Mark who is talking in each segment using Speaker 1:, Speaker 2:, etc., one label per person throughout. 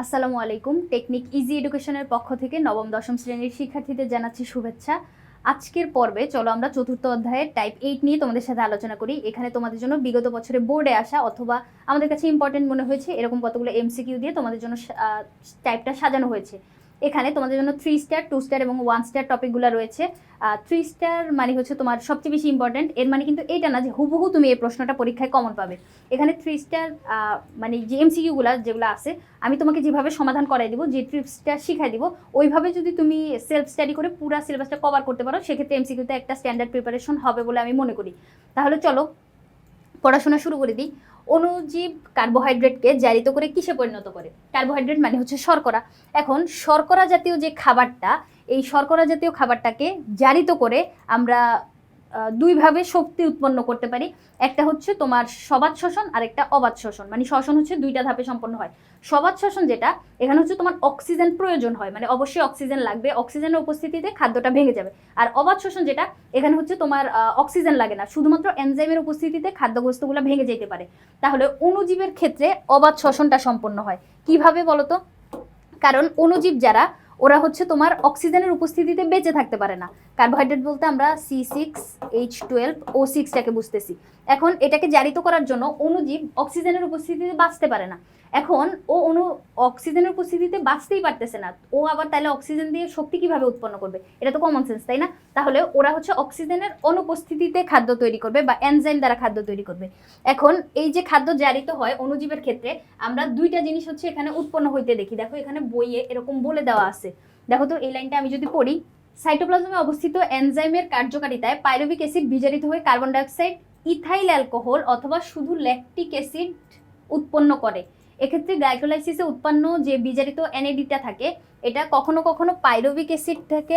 Speaker 1: আসসালামু আলাইকুম। Technique easy এডুকেশনের পক্ষ থেকে নবম, দশম শ্রেণির শিক্ষার্থীদের জানাচ্ছি শুভেচ্ছা। আজকের পর্বে চলো আমরা চতুর্থ অধ্যায়ের টাইপ এইট নিয়ে তোমাদের সাথে আলোচনা করি। এখানে তোমাদের জন্য বিগত বছরে বোর্ডে আসা অথবা আমাদের কাছে ইম্পর্টেন্ট মনে হয়েছে, এরকম কতগুলো এমসিকিউ দিয়ে তোমাদের জন্য টাইপটা সাজানো হয়েছে। এখানে তোমাদের জন্য থ্রি স্টার টু স্টার এবং ওয়ান স্টার টপিকগুলো রয়েছে। থ্রি স্টার মানে হচ্ছে তোমার সবচেয়ে বেশি ইম্পর্টেন্ট এর মানে কিন্তু এইটা না যে হুবহু তুমি এই প্রশ্নটা পরীক্ষায় কমন পাবে। এখানে থ্রি স্টার মানে যে এমসিকিউগুলো যেগুলো আছে, আমি তোমাকে যেভাবে সমাধান করাই দিব, যে থ্রি ট্রিপসটা শিখাই দিব, ওইভাবে যদি তুমি সেলফ স্টাডি করে পুরো সিলেবাসটা কভার করতে পারো, সেক্ষেত্রে এমসিকিউতে একটা স্ট্যান্ডার্ড প্রিপারেশন হবে বলে আমি মনে করি। তাহলে চলো, পড়াশোনা শুরু করে দিই। অণুজীব কার্বোহাইড্রেটকে জারিত করে কিসে পরিণত করে? কার্বোহাইড্রেট মানে হচ্ছে শর্করা। এখন শর্করা জাতীয় যে খাবারটা, এই শর্করা জাতীয় খাবারটাকে জারিত করে আমরা দুইভাবে শক্তি উৎপন্ন করতে পারি। একটা হচ্ছে তোমার সবাদ শোষণ আর একটা অবাধ শোষণ মানে শ্বসন হচ্ছে দুইটা ধাপে সম্পন্ন হয়। সবাত শোষণ যেটা, এখানে হচ্ছে তোমার অক্সিজেন প্রয়োজন হয়। মানে অবশ্যই অক্সিজেন লাগবে, অক্সিজেনের উপস্থিতিতে খাদ্যটা ভেঙে যাবে। আর অবাত শোষণ যেটা, এখানে হচ্ছে তোমার অক্সিজেন লাগে না। শুধুমাত্র এনজাইমের উপস্থিতিতে খাদ্যবস্তুগুলো ভেঙে যেতে পারে। তাহলে অণুজীবের ক্ষেত্রে অবাত শ্বসনটা সম্পন্ন হয়। কীভাবে বলতো? কারণ অণুজীব যারা, ওরা হচ্ছে তোমার অক্সিজেনের উপস্থিতিতে বেঁচে থাকতে পারে না। কার্বোহাইড্রেট বলতে আমরা C six, H twelve, O সিক্সটাকে বুঝতেছি। এখন এটাকে জারিত করার জন্য অণুজীব অক্সিজেনের উপস্থিতিতে বাঁচতে পারে না। এখন ও অনু অক্সিজেনের উপস্থিতিতে বাঁচতেই পারতেছে না। ও আবার তাহলে অক্সিজেন দিয়ে শক্তি কীভাবে উৎপন্ন করবে? এটা তো কমন সেন্স তাই না? তাহলে ওরা হচ্ছে অক্সিজেনের অনুপস্থিতিতে খাদ্য তৈরি করবে বা এনজাইম দ্বারা খাদ্য তৈরি করবে। এখন এই যে খাদ্য জারিত হয় অণুজীবের ক্ষেত্রে, আমরা দুইটা জিনিস হচ্ছে এখানে উৎপন্ন হইতে দেখি। দেখো এখানে বইয়ে এরকম বলে দেওয়া আছে। দেখো তো, এই লাইনটা আমি যদি পড়ি সাইটোপ্লাজমে অবস্থিত এনজাইমের কার্যকারিতায় পাইরুভিক অ্যাসিড বিজারিত হয়ে কার্বন ডাইঅক্সাইড ইথাইল অ্যালকোহল অথবা শুধু ল্যাকটিক অ্যাসিড উৎপন্ন করে। এক্ষেত্রে গ্লাইকোলাইসিসে উৎপন্ন যে বিজারিত এনএডিটা থাকে এটা কখনো কখনো পাইরুভিক অ্যাসিড থেকে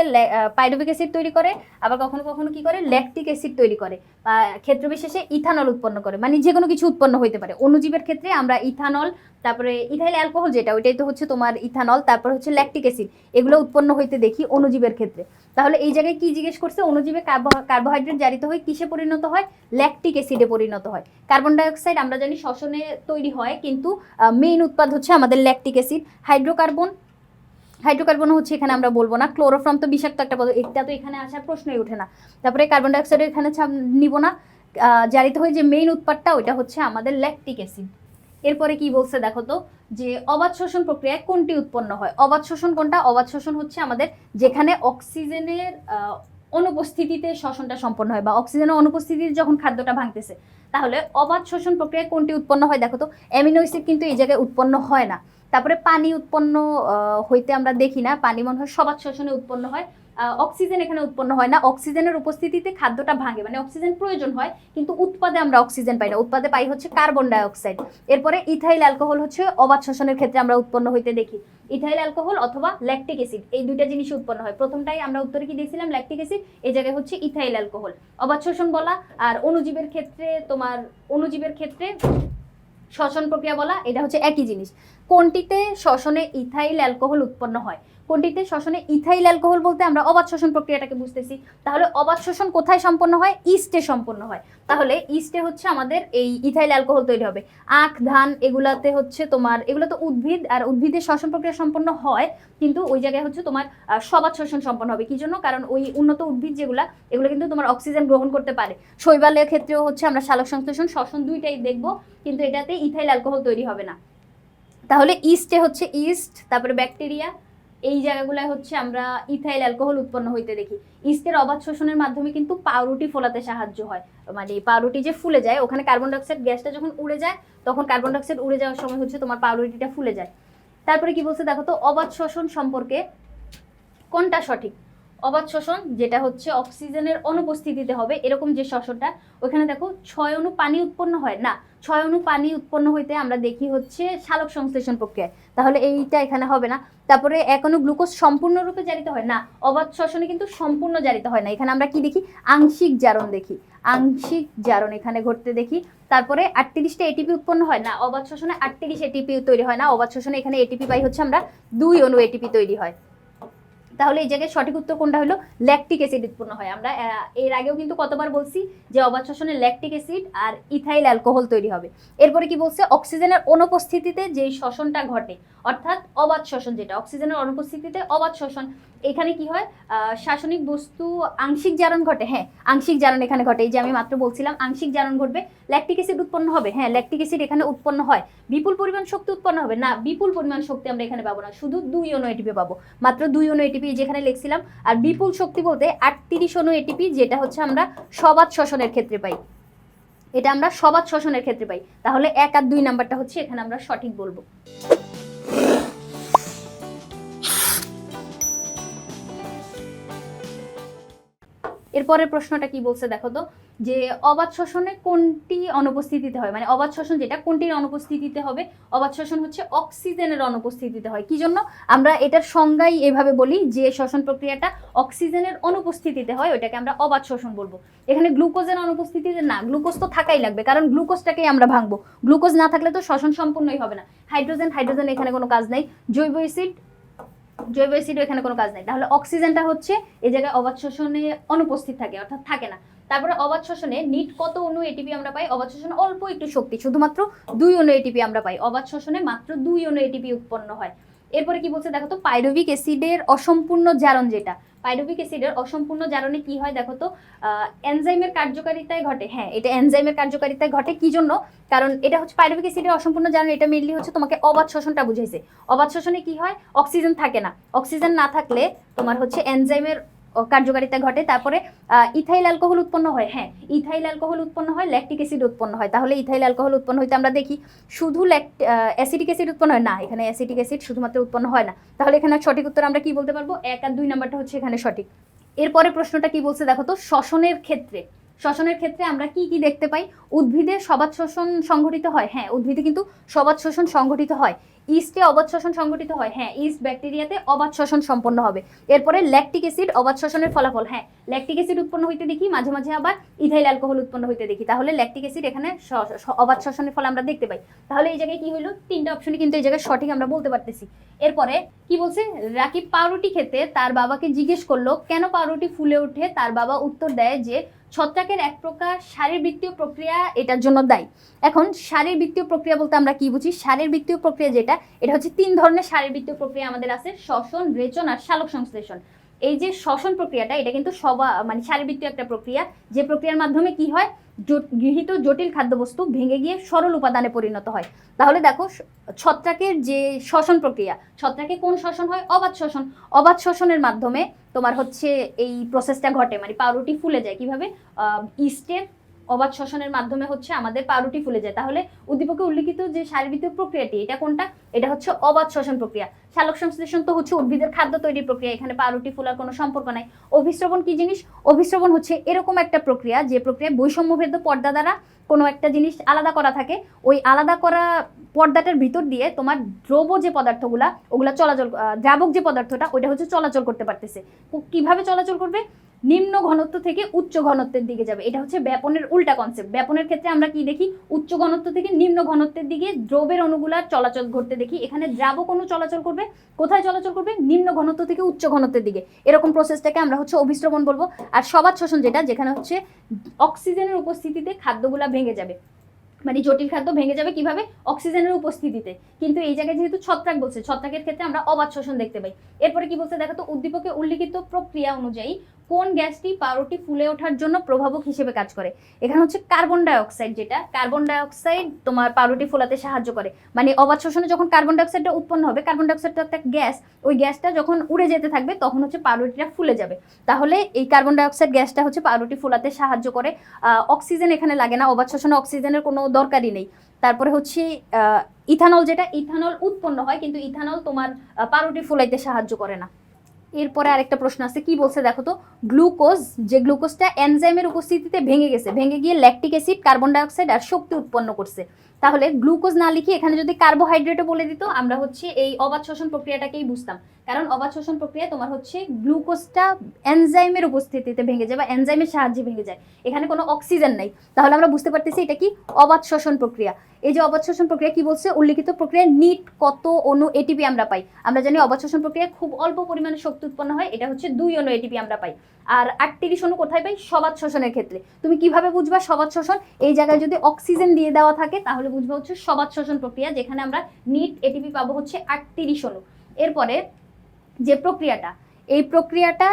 Speaker 1: পাইরুভিক অ্যাসিড তৈরি করে, আবার কখনো কখনো কি করে? ল্যাকটিক অ্যাসিড তৈরি করে, বা ক্ষেত্র বিশেষে ইথানল উৎপন্ন করে মানে যে কোনো কিছু উৎপন্ন হইতে পারে। অণুজীবের ক্ষেত্রে আমরা ইথানল, তারপরে ইথাইল অ্যালকোহল যেটা, ওইটাই তো হচ্ছে তোমার ইথানল, তারপর হচ্ছে ল্যাকটিক অ্যাসিড, এগুলো উৎপন্ন হইতে দেখি অণুজীবের ক্ষেত্রে। তাহলে এই জায়গায় কি জিজ্ঞেস করছে? অণুজীবে কার্বোহাইড্রেট জারিত হয়ে কিসে পরিণত হয়? ল্যাকটিক অ্যাসিডে পরিণত হয়। কার্বন ডাইঅক্সাইড আমরা জানি শ্বসনে তৈরি হয়, কিন্তু মেইন উৎপাদ হচ্ছে আমাদের ল্যাকটিক অ্যাসিড, হাইড্রোকার্বন হাইড্রোকার্বন হচ্ছে এখানে আমরা বলব না, ক্লোরোফর্ম তো বিষাক্ত একটা পদার্থ, এটা তো এখানে আসার প্রশ্নই ওঠে না। তারপরে কার্বন ডাইঅক্সাইড এখানে নিব না জারিত হয়ে যে মেইন উৎপাদটা, ওইটা হচ্ছে আমাদের ল্যাকটিক অ্যাসিড এরপরে কি বলছে দেখো তো, যে অবাধ শোষণ প্রক্রিয়ায় কোনটি উৎপন্ন হয়? অবাধ শোষণ কোনটা? অবাধ শোষণ হচ্ছে আমাদের যেখানে অক্সিজেনের অনুপস্থিতিতে শ্বসনটা সম্পন্ন হয় বা অক্সিজেনের অনুপস্থিতিতে যখন খাদ্যটা ভাঙতেছে, তাহলে অবাধ শোষণ প্রক্রিয়ায় কোনটি উৎপন্ন হয়? দেখো তো, অ্যামিনো অ্যাসিড কিন্তু এই জায়গায় উৎপন্ন হয় না। তারপরে পানি উৎপন্ন হইতে আমরা দেখি না। পানি মনে হয় সবাদ শোষণে উৎপন্ন হয়। অক্সিজেন এখানে উৎপন্ন হয় না। অক্সিজেনের উপস্থিতিতে খাদ্যটা ভাঙে। মানে অক্সিজেন প্রয়োজন হয়, কিন্তু উৎপাদে আমরা অক্সিজেন পাই না। উৎপাদে পাই হচ্ছে কার্বন ডাইঅক্সাইড। এরপরে ইথাইল অ্যালকোহল হচ্ছে অবাধ শোষণের ক্ষেত্রে আমরা উৎপন্ন হইতে দেখি। ইথাইল অ্যালকোহল অথবা ল্যাকটিক অ্যাসিড, এই দুইটা জিনিস উৎপন্ন হয়। প্রথমটাই আমরা উত্তরে কি দিয়েছিলাম? ল্যাকটিক অ্যাসিড, এই জায়গায় হচ্ছে ইথাইল অ্যালকোহল। অবাধ শোষণ বলা আর অণুজীবের ক্ষেত্রে তোমার অণুজীবের ক্ষেত্রে শ্বসন প্রক্রিয়া বলা, এটা হচ্ছে একই জিনিস। কোনটিতে শ্বসনে ইথাইল অ্যালকোহল উৎপন্ন হয়? কোনটিতে শ্বসনে ইথাইল অ্যালকোহল বলতে আমরা অবাধ শোষণ প্রক্রিয়াটাকে বুঝতেছি। তাহলে অবাধ শোষণ কোথায় সম্পন্ন হয়? ইস্টে সম্পন্ন হয়। তাহলে ইস্টে হচ্ছে আমাদের এই ইথাইল অ্যালকোহল তৈরি হবে। আখ, ধান এগুলাতে হচ্ছে তোমার, এগুলো তো উদ্ভিদ, আর উদ্ভিদের শ্বসন প্রক্রিয়া সম্পন্ন হয়, কিন্তু ওই জায়গায় হচ্ছে তোমার সবাদ শোষণ সম্পন্ন হবে। কি জন্য? কারণ ওই উন্নত উদ্ভিদ যেগুলা, এগুলো কিন্তু তোমার অক্সিজেন গ্রহণ করতে পারে। শৈবালের ক্ষেত্রেও হচ্ছে আমরা শালক সংশ্লেষণ, শ্বসন দুইটাই দেখব, কিন্তু এটাতে ইথাইল অ্যালকোহল তৈরি হবে না। তাহলে ইস্টে হচ্ছে ইস্ট, তারপরে ব্যাকটেরিয়া, এই জায়গাগুলোয় হচ্ছে আমরা ইথাইল অ্যালকোহল উৎপন্ন হইতে দেখি। ইস্টের অবাধ শোষণের মাধ্যমে কিন্তু পাউরুটি ফোলাতে সাহায্য হয়। মানে পাউরুটি যে ফুলে যায়, ওখানে কার্বন ডাইঅক্সাইড গ্যাসটা যখন উড়ে যায়, তখন কার্বন ডাইঅক্সাইড উড়ে যাওয়ার সময় হচ্ছে তোমার পাউরুটিটা ফুলে যায়। তারপরে কি বলছে দেখো তো, অবাধ শোষণ সম্পর্কে কোনটা সঠিক? অবাধ শোষণ যেটা হচ্ছে অক্সিজেনের অনুপস্থিতিতে হবে, এরকম যে শোষণটা ওখানে দেখো ছয় অণু পানি উৎপন্ন হয়। না, ছয় অণু পানি উৎপন্ন হইতে আমরা দেখি হচ্ছে শালক সংশ্লেষণ প্রক্রিয়ায়। তাহলে এইটা এখানে হবে না। তারপরে এক অণু গ্লুকোজ সম্পূর্ণরূপে জারিত হয়। না, অবাধ শোষণে কিন্তু সম্পূর্ণ জারিত হয় না। এখানে আমরা কি দেখি? আংশিক জারণ দেখি। আংশিক জারণ এখানে ঘটতে দেখি। তারপরে আটত্রিশটা এটিপি উৎপন্ন হয়। না, অবাধ শোষণে আটত্রিশ এটিপি তৈরি হয় না। অবাধ শোষণে এখানে এটিপি পাই হচ্ছে আমরা দুই অণু এটিপি তৈরি হয়। তাহলে এই জায়গায় সঠিক উত্তর কোনটা হলো? ল্যাকটিক অ্যাসিড উৎপন্ন হয়। আমরা এর আগেও কিন্তু কতবার বলছি যে অবাধ শোষণে ল্যাকটিক অ্যাসিড আর ইথাইল অ্যালকোহল তৈরি হবে। এরপরে কি বলছে? অক্সিজেনের অনুপস্থিতিতে যে শ্বসনটা ঘটে, অর্থাৎ অবাধ শ্বসন যেটা অক্সিজেনের অনুপস্থিতিতে অবাধ শ্বসন, এখানে কি হয়? শাসনিক বস্তু আংশিক জারণ ঘটে। হ্যাঁ আংশিক জারণ এখানে ঘটে। এই যে আমি মাত্র বলছিলাম, আংশিক জারণ ঘটবে। ল্যাকটিক অ্যাসিড উৎপন্ন হবে। হ্যাঁ ল্যাকটিক অ্যাসিড এখানে উৎপন্ন হয়। বিপুল পরিমাণ শক্তি উৎপন্ন হবে। না, বিপুল পরিমাণ শক্তি আমরা এখানে পাবো না। শুধু দুই অনু এটিপি পাবো। মাত্র দুই অনু যেখানে লিখছিলাম, আর বিপুল শক্তি বলতে আটত্রিশ অনু এটিপি যেটা হচ্ছে আমরা সবাদ শ্বসনের ক্ষেত্রে পাই। এটা আমরা সবাদ শ্বসনের ক্ষেত্রে পাই। তাহলে এক আর দুই নাম্বারটা হচ্ছে এখানে আমরা সঠিক বলব। এরপরের প্রশ্নটা কি বলছে দেখো তো? যে অবাধ শ্বসনে কোনটি অনুপস্থিতিতে হয়? মানে অবাধ শ্বসন যেটা, কোনটির অনুপস্থিতিতে হবে? অবাধ শ্বসন হচ্ছে অক্সিজেনের অনুপস্থিতিতে হয়। কি জন্য? আমরা এটার সংজ্ঞাই এভাবে বলি যে শ্বসন প্রক্রিয়াটা অক্সিজেনের অনুপস্থিতিতে হয় ওটাকে আমরা অবাধ শ্বসন বলব। এখানে গ্লুকোজের অনুপস্থিতিতে না, গ্লুকোজ তো থাকাই লাগবে, কারণ গ্লুকোজটাকেই আমরা ভাঙবো। গ্লুকোজ না থাকলে তো শ্বসন সম্পূর্ণই হবে না। হাইড্রোজেন হাইড্রোজেন এখানে কোনো কাজ নেই। জৈব অ্যাসিড জৈব অ্যাসিডও এখানে কোনো কাজ নাই। তাহলে অক্সিজেনটা হচ্ছে এই জায়গায় অবাধ শোষণে অনুপস্থিত থাকে, অর্থাৎ থাকে না। তারপরে অবাধ শোষণে নিট কত অনু এটিপি আমরা পাই? অবাধ শোষণে অল্প একটু শক্তি, শুধুমাত্র দুই অনু এটিপি আমরা পাই। অবাধ শোষণে মাত্র দুই অনু এটিপি উৎপন্ন হয়। এরপরে কি বলছে দেখো তো? পাইরোভিক অ্যাসিডের অসম্পূর্ণ জারণ যেটা পাইরুভিক অ্যাসিডের অসম্পূর্ণ জারণে কি হয় দেখো তো এনজাইমের কার্যকারিতায় ঘটে। হ্যাঁ এটা এনজাইমের কার্যকারিতায় ঘটে কি জন্য? কারণ এটা হচ্ছে পাইরুভিক অ্যাসিডের অসম্পূর্ণ জারণ, এটা মেনলি হচ্ছে তোমাকে অবাধ শোষণটা বুঝাইছে। অবাধ শোষণে কি হয়? অক্সিজেন থাকে না। অক্সিজেন না থাকলে তোমার হচ্ছে এনজাইমের কার্যকারিতা ঘটে, তারপরে ইথাইল অ্যালকোহল উৎপন্ন হয়। হ্যাঁ ইথাইল অ্যালকোহল উৎপন্ন হয়, ল্যাকটিক অ্যাসিড উৎপন্ন হয়। তাহলে ইথাইল অ্যালকোহল উৎপন্ন হইতে আমরা দেখি, শুধু ল্যাক্ট অ্যাসিডিক অ্যাসিড উৎপন্ন হয়? না, এখানে অ্যাসিডিক অ্যাসিড শুধুমাত্র উৎপন্ন হয় না। তাহলে এখানে সঠিক উত্তর আমরা কি বলতে পারব? এক আর দুই নাম্বারটা হচ্ছে এখানে সঠিক। এরপরে প্রশ্নটা কি বলছে দেখো তো? শ্বসনের ক্ষেত্রে। শ্বসনের ক্ষেত্রে আমরা কি কি দেখতে পাই? উদ্ভিদে সবাদ শোষণ সংঘটিত হয়। হ্যাঁ উদ্ভিদে কিন্তু সবাদ শোষণ সংঘটিত হয়। ইস্টে অবাধ শোষণ সংঘটিত হয়। হ্যাঁ ইস্ট ব্যাকটেরিয়াতে অবাধ শোষণ সম্পন্ন হবে। এরপরে ল্যাকটিক অ্যাসিড অবাধ শোষণের ফলাফল। হ্যাঁ ল্যাকটিক অ্যাসিড উৎপন্ন হইতে দেখি, মাঝে মাঝে আবার ইথাইল অ্যালকোহল উৎপন্ন হইতে দেখি। তাহলে ল্যাকটিক অ্যাসিড এখানে অবাধ শোষণের ফল আমরা দেখতে পাই। তাহলে এই জায়গায় কি হলো তিনটা অপশনই কিন্তু এই জায়গায় সঠিক আমরা বলতে পারতেছি। এরপরে কি বলছে? রাকিব পাউরুটি খেতে তার বাবাকে জিজ্ঞেস করল, কেন পাউরুটি ফুলে ওঠে? তার বাবা উত্তর দেয় যে ছত্রাকের এক প্রকার শারীরবৃত্তীয় প্রক্রিয়া এটার জন্য দায়ী। এখন শারীরবৃত্তীয় প্রক্রিয়া বলতে আমরা কি বুঝি? শারীরবৃত্তীয় প্রক্রিয়া যেটা, এটা হচ্ছে তিন ধরনের শারীরবৃত্তীয় প্রক্রিয়া আমাদের আছে, শ্বসন, রেচন আর শালক সংশ্লেষণ। এই যে শ্বসন প্রক্রিয়াটা, এটা কিন্তু সবা মানে শারীরবৃত্তীয় একটা প্রক্রিয়া। যে প্রক্রিয়ার মাধ্যমে কি হয়? গৃহীত জটিল খাদ্যবস্তু ভেঙে গিয়ে সরল উপাদানে পরিণত হয়। তাহলে দেখো ছত্রাকের যে শ্বসন প্রক্রিয়া, ছত্রাকে কোন শ্বসন হয়? অবাধ শ্বসন। অবাধ শ্বসনের মাধ্যমে তোমার হচ্ছে এই প্রসেসটা ঘটে মানে পাউরুটি ফুলে যায়। কীভাবে? ইস্টের অবাধ শ্বসনের মাধ্যমে হচ্ছে আমাদের পাউরুটি ফুলে যায়। তাহলে উদ্দীপকে উল্লিখিত যে শারীরবৃত্তীয় প্রক্রিয়াটি, এটা কোনটা? এটা হচ্ছে অবাধ শ্বসন প্রক্রিয়া। শালক সংশ্লেষণ তো হচ্ছে উদ্ভিদের খাদ্য তৈরির প্রক্রিয়া, এখানে পাউরুটি ফুলার কোনো সম্পর্ক নাই। অভিশ্রবণ কি জিনিস? অভিশ্রবণ হচ্ছে এরকম একটা প্রক্রিয়া, যে প্রক্রিয়ায় বৈষম্যভেদ পর্দা দ্বারা কোনো একটা জিনিস আলাদা করা থাকে। ওই আলাদা করা পর্দাটার ভিতর দিয়ে তোমার দ্রব যে পদার্থগুলা, ওগুলা চলাচল দ্রাবক যে পদার্থটা, ওইটা হচ্ছে চলাচল করতে পারতেছে। কীভাবে চলাচল করবে? নিম্ন ঘনত্ব থেকে উচ্চ ঘনত্বের দিকে যাবে। এটা হচ্ছে ব্যাপনের উল্টা কনসেপ্ট ব্যাপনের ক্ষেত্রে আমরা কি দেখি? উচ্চ ঘনত্ব থেকে নিম্ন ঘনত্বের দিকে দ্রবের অণুগুলার চলাচল ঘটতে দেখি। এখানে দ্রাবক অণু চলাচল করবে। কোথায় চলাচল করবে? নিম্ন ঘনত্ব থেকে উচ্চ ঘনত্বের দিকে। এরকম প্রসেসটাকে আমরা হচ্ছে অভিশ্রবণ বলব। আর সবাদ শোষণ যেটা, যেখানে হচ্ছে অক্সিজেনের উপস্থিতিতে খাদ্যগুলা ভেঙে যাবে। মানে জটিল খাদ্য ভেঙে যাবে কীভাবে? অক্সিজেনের উপস্থিতিতে। কিন্তু এই জায়গায় যেহেতু ছত্রাক বলছে, ছত্রাকের ক্ষেত্রে আমরা অবাধ দেখতে পাই। এরপরে কি বলছে? দেখো তো উদ্দীপকে উল্লিখিত প্রক্রিয়া অনুযায়ী কোন গ্যাসটি পাউরুটি ফুলে ওঠার জন্য প্রভাবক হিসেবে কাজ করে? এখানে হচ্ছে কার্বন ডাইঅক্সাইড যেটা, কার্বন ডাইঅক্সাইড তোমার পাউরুটি ফোলাতে সাহায্য করে। মানে অবাধ শোষণে যখন কার্বন ডাইঅক্সাইডটা উৎপন্ন হবে, কার্বন ডাইঅক্সাইড তো একটা গ্যাস, ওই গ্যাসটা যখন উড়ে যেতে থাকবে, তখন হচ্ছে পাউরুটিটা ফুলে যাবে। তাহলে এই কার্বন ডাইঅক্সাইড গ্যাসটা হচ্ছে পাউরুটি ফোলাতে সাহায্য করে। অক্সিজেন এখানে লাগে না, অবাধ শোষণে অক্সিজেনের কোনো দরকারই নেই। তারপরে হচ্ছে ইথানল যেটা, ইথানল উৎপন্ন হয়, কিন্তু ইথানল তোমার পাউরুটি ফুলাইতে সাহায্য করে না। এরপরে আরেকটা প্রশ্ন আছে, কি বলছে দেখো তো? গ্লুকোজ যে গ্লুকোজটা এনজাইমের উপস্থিতিতে ভেঙে গেছে, ভেঙে গিয়ে ল্যাকটিক অ্যাসিড কার্বন ডাইঅক্সাইড আর শক্তি উৎপন্ন করছে। তাহলে গ্লুকোজ না লিখে এখানে যদি কার্বোহাইড্রেটও বলে দিত, আমরা হচ্ছে এই অবাধ শোষণ প্রক্রিয়াটাকেই বুঝতাম। কারণ অবাধ শ্বসন প্রক্রিয়া তোমার হচ্ছে গ্লুকোজটা এনজাইমের উপস্থিতিতে ভেঙে যায় বা এনজাইমের সাহায্যে ভেঙে যায়। এখানে কোনো অক্সিজেন নাই। তাহলে আমরা বুঝতে পারতেছি এটা কি অবাধ শ্বসন প্রক্রিয়া। এই যে অবাধ শ্বসন প্রক্রিয়া কি বলছে? উল্লিখিত প্রক্রিয়ায় নিট, কত, অণু এটিপি আমরা পাই। আমরা জানি অবাধ শ্বসন প্রক্রিয়ায় খুব অল্প পরিমাণে শক্তি উৎপন্ন হয়। এটা হচ্ছে দুই অণু এটিপি আমরা পাই। আর আটত্রিশ অণু কোথায় পাই? সবাদ শ্বসনের ক্ষেত্রে। তুমি কীভাবে বুঝবা সবাদ শ্বসন এই জায়গায় যদি অক্সিজেন দিয়ে দেওয়া থাকে, তাহলে বুঝবা হচ্ছে সবাদ শ্বসন প্রক্রিয়া, যেখানে আমরা নিট এটিপি পাবো হচ্ছে আটত্রিশ অণু। এরপরে যে প্রক্রিয়াটা, এই প্রক্রিয়াটা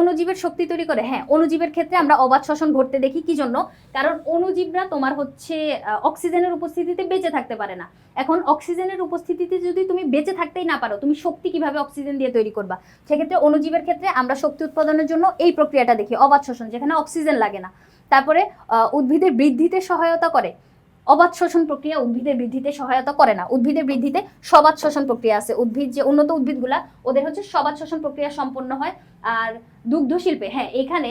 Speaker 1: অণুজীবের শক্তি তৈরি করে। হ্যাঁ অণুজীবের ক্ষেত্রে আমরা অবাধ শ্বসন ঘটতে দেখি। কি জন্য? কারণ অণুজীবরা তোমার হচ্ছে অক্সিজেনের উপস্থিতিতে বেঁচে থাকতে পারে না। এখন অক্সিজেনের উপস্থিতিতে যদি তুমি বেঁচে থাকতেই না পারো, তুমি শক্তি কীভাবে অক্সিজেন দিয়ে তৈরি করবা? সেক্ষেত্রে অণুজীবের ক্ষেত্রে আমরা শক্তি উৎপাদনের জন্য এই প্রক্রিয়াটা দেখি, অবাধ শ্বসন, যেখানে অক্সিজেন লাগে না। তারপরে উদ্ভিদের বৃদ্ধিতে সহায়তা করে। অবাধ শোষণ প্রক্রিয়া উদ্ভিদের বৃদ্ধিতে সহায়তা করে না। উদ্ভিদের বৃদ্ধিতে সবাদ শোষণ প্রক্রিয়া আছে। উদ্ভিদ যে উন্নত উদ্ভিদগুলা, ওদের হচ্ছে সবাদ শোষণ প্রক্রিয়া সম্পন্ন হয়। আর দুগ্ধ শিল্পে হ্যাঁ এখানে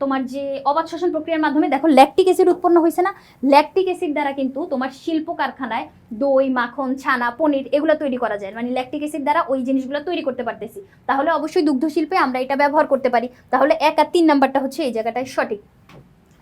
Speaker 1: তোমার যে অবাধ শোষণ প্রক্রিয়ার মাধ্যমে, দেখো ল্যাকটিক অ্যাসিড উৎপন্ন হয়েছে না? ল্যাকটিক অ্যাসিড দ্বারা কিন্তু তোমার শিল্প কারখানায় দই, মাখন, ছানা, পনির এগুলো তৈরি করা যায়। মানে ল্যাকটিক অ্যাসিড দ্বারা ওই জিনিসগুলো তৈরি করতে পারতেছি। তাহলে অবশ্যই দুগ্ধ শিল্পে আমরা এটা ব্যবহার করতে পারি। তাহলে এক আর তিন নাম্বারটা হচ্ছে এই জায়গাটায় সঠিক।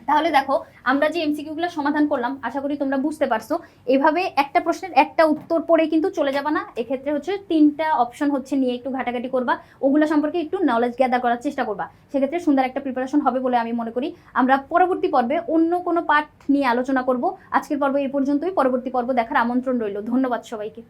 Speaker 1: তাহলে দেখো, আমরা যে এমসিকিউগুলো সমাধান করলাম, আশা করি তোমরা বুঝতে পারছ। এভাবে একটা প্রশ্নের একটা উত্তর পড়ে কিন্তু চলে যাবে না। এক্ষেত্রে হচ্ছে তিনটা অপশন হচ্ছে নিয়ে একটু ঘাটাঘাটি করবা। ওগুলো সম্পর্কে একটু নলেজ গ্যাদার করার চেষ্টা করবা। সেক্ষেত্রে সুন্দর একটা প্রিপারেশন হবে বলে আমি মনে করি। আমরা পরবর্তী পর্বে অন্য কোনো পাঠ নিয়ে আলোচনা করব। আজকের পর্ব এই পর্যন্তই। পরবর্তী পর্ব দেখার আমন্ত্রণ রইল। ধন্যবাদ সবাইকে।